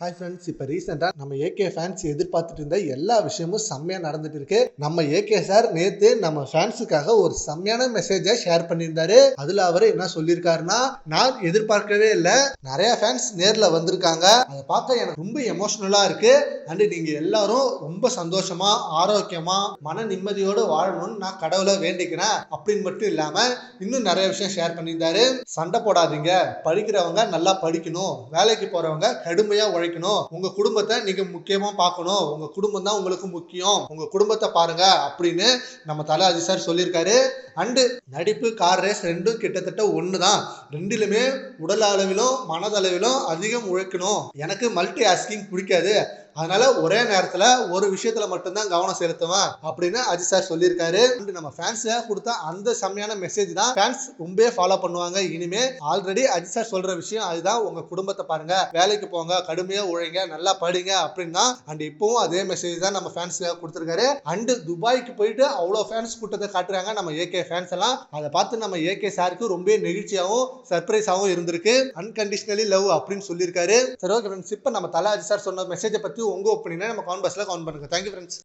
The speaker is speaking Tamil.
ஹாய் ஃப்ரெண்ட்ஸ் இப்போ ரீசெண்டாக நம்ம ஏகே ஃபேன்ஸ் எதிர்பார்த்துட்டு இருந்த எல்லா விஷயமும் செம்மையாக நடந்துட்டு இருக்கு நம்ம ஏகே சார் நேற்று நம்ம ஃபேன்ஸுக்காக ஒரு செம்மையான மெசேஜை ஷேர் பண்ணியிருந்தாரு. அதில் அவர் என்ன சொல்லியிருக்காருன்னா நான் எதிர்பார்க்கவே இல்லை. நிறைய ஃபேன்ஸ் நேரில் வந்திருக்காங்க. அதை பார்க்க எனக்கு ரொம்ப எமோஷ்னலாக இருக்கு. அண்ட் நீங்கள் எல்லாரும் ரொம்ப சந்தோஷமா ஆரோக்கியமா மன நிம்மதியோடு வாழணும்னு நான் கடவுளை வேண்டிக்கிறேன். அப்படின்னு மட்டும் இல்லாமல் இன்னும் நிறைய விஷயம் ஷேர் பண்ணியிருந்தாரு. சண்டை போடாதீங்க. படிக்கிறவங்க நல்லா படிக்கணும். வேலைக்கு போகிறவங்க கடுமையாக கடுமையா உழைக்கணும் உங்க குடும்பத்தை நீங்க முக்கியமா பார்க்கணும். உங்க குடும்பம் தான் உங்களுக்கு முக்கியம். உங்க குடும்பத்தை பாருங்க அப்படின்னு நம்ம தலை அஜி சார் சொல்லியிருக்காரு. அண்டு நடிப்பு கார் ரேஸ் ரெண்டும் கிட்டத்தட்ட ஒன்று தான் ரெண்டிலுமே உடல் அளவிலும் மனதளவிலும் அதிகம் உழைக்கணும். எனக்கு மல்டி ஆஸ்கிங் பிடிக்காது. அதனால ஒரே நேரத்துல ஒரு விஷயத்துல மட்டும்தான் கவனம் செலுத்துவேன் அப்படின்னு அஜித் சார் சொல்லியிருக்காரு நம்ம ஃபேன்ஸ கொடுத்த அந்த செம்மையான மெசேஜ் தான் ஃபேன்ஸ் ரொம்பவே ஃபாலோ பண்ணுவாங்க. இனிமே ஆல்ரெடி அஜித் சார் சொல்ற விஷயம் அதுதான். உங்க குடும்பத்தை பாருங்க. வேலைக்கு போங்க. கடுமையா உழைங்க நல்லா படிங்க அப்படின்னா அண்ட் இப்பவும் அதே மெசேஜ் தான் நம்ம ஃபேன்ஸ்க்காக கொடுத்துருக்காரு. அண்டு துபாய்க்கு போயிட்டு அவ்வளோ ஃபேன்ஸ் கூட்டத்தை காட்டுறாங்க நம்ம ஏகே ஃபேன்ஸ் எல்லாம். அதை பார்த்து நம்ம ஏகே சாருக்கு ரொம்ப நெகிழ்ச்சியாகவும் சர்ப்ரைஸாகவும் இருந்திருக்கு. அன்கண்டிஷனலி லவ் அப்படின்னு சொல்லியிருக்காரு. சரி ஓகே ஃப்ரெண்ட்ஸ் இப்போ நம்ம தலாஜி சார் சொன்ன மெசேஜை பற்றி உங்க ஒப்பீனியனை நம்ம கான்பர்ஸில் கவுண்ட் பண்ணுங்க. Thank you friends